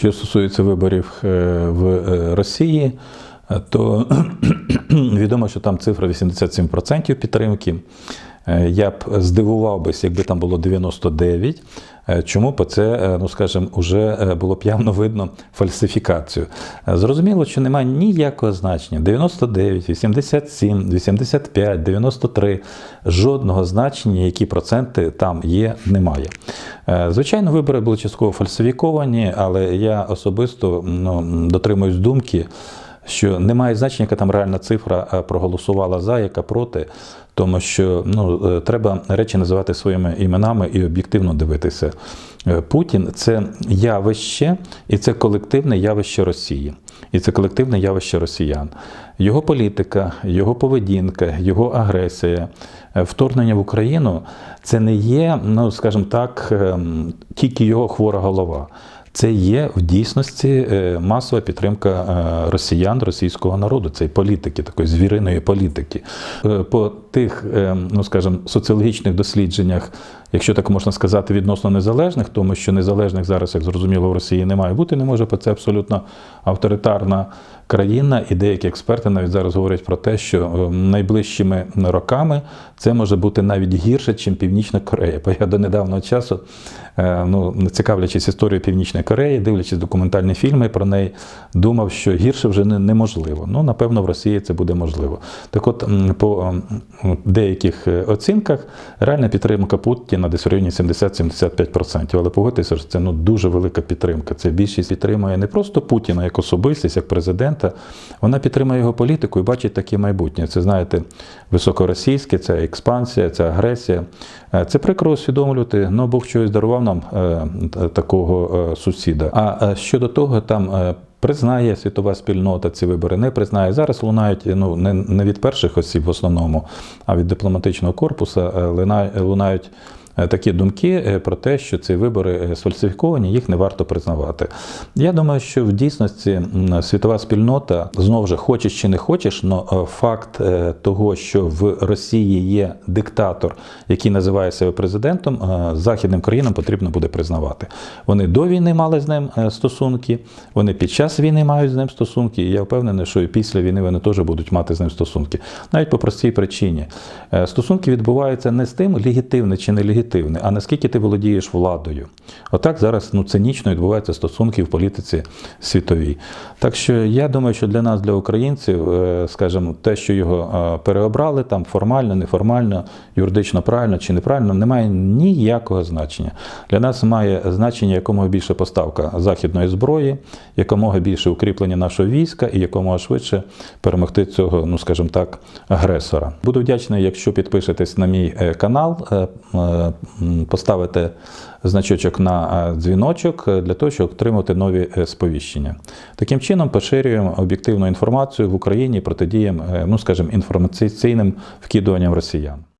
Що стосується виборів е, в е, Росії, то відомо, що там цифра 87% підтримки. Е, Я б здивував якби там було 99. Е, Чому? Бо це, е, ну скажімо, вже було б явно видно фальсифікацію. Зрозуміло, що немає ніякого значення. 99, 87, 85, 93. Жодного значення, які проценти там є, немає. Звичайно, вибори були частково фальсифіковані, але я особисто ну, дотримуюсь думки що немає значення, яка там реальна цифра проголосувала за, яка проти, тому що ну, е, треба речі називати своїми іменами і об'єктивно дивитися. Е, Путін це явище, і це колективне явище Росії, і це колективне явище росіян. Його політика, його поведінка, його агресія, е, вторгнення в Україну це не є, ну скажімо так, ем, тільки його хвора голова. Це є в дійсності е, масова підтримка е, росіян, російського народу, цієї політики, такої звіриної політики. Е, По тих, ну скажімо, соціологічних дослідженнях, якщо так можна сказати, відносно незалежних, тому що незалежних зараз, як зрозуміло, в Росії немає бути, не може, бо це абсолютно авторитарна країна, і деякі експерти навіть зараз говорять про те, що найближчими роками це може бути навіть гірше, ніж Північна Корея. Бо я до недавнього часу, ну не цікавлячись історією Північної Кореї, дивлячись документальні фільми про неї, думав, що гірше вже не- неможливо. Ну, напевно, в Росії це буде можливо. Так от, по деяких е, оцінках, реальна підтримка Путіна десь в районі 70-75%. Але погодьтеся, що це ну, дуже велика підтримка. Це більшість підтримує не просто Путіна як особистість, як президента, вона підтримує його політику і бачить таке майбутнє. Це, знаєте, високоросійське, це експансія, це агресія. Е, Це прикро усвідомлювати, ну Бог чогось дарував нам е, такого е, сусіда. А щодо того, там. Признає світова спільнота ці вибори, не признає. Зараз лунають ну не, не від перших осіб в основному, а від дипломатичного корпусу е, лунають, такі думки е, про те, що ці вибори е, сфальсифіковані, їх не варто признавати. Я думаю, що в дійсності світова спільнота знову ж хочеш чи не хочеш, але факт е, того, що в Росії є диктатор, який називає себе президентом, е, західним країнам потрібно буде признавати. Вони до війни мали з ним е, стосунки, вони під час війни мають з ним стосунки, і я впевнений, що і після війни вони теж будуть мати з ним стосунки. Навіть по простій причині. Е, Стосунки відбуваються не з тим, легітимне чи не легітимне, а наскільки ти володієш владою. Отак зараз ну, цинічно відбуваються стосунки в політиці світовій. Так що я думаю, що для нас, для українців, е, скажімо, те, що його е, переобрали там формально, неформально, юридично правильно чи неправильно, не має ніякого значення. Для нас має значення якомога більше поставка західної зброї, якомога більше укріплення нашого війська і якомога швидше перемогти цього, ну скажімо так, агресора. Буду вдячний, якщо підпишетесь на мій е, канал, м, поставите значочок на е, дзвіночок е, для того, щоб отримати нові е, сповіщення. Таким чином поширюємо об'єктивну інформацію в Україні, протидіям, ну скажімо, інформаційним вкидуванням росіян.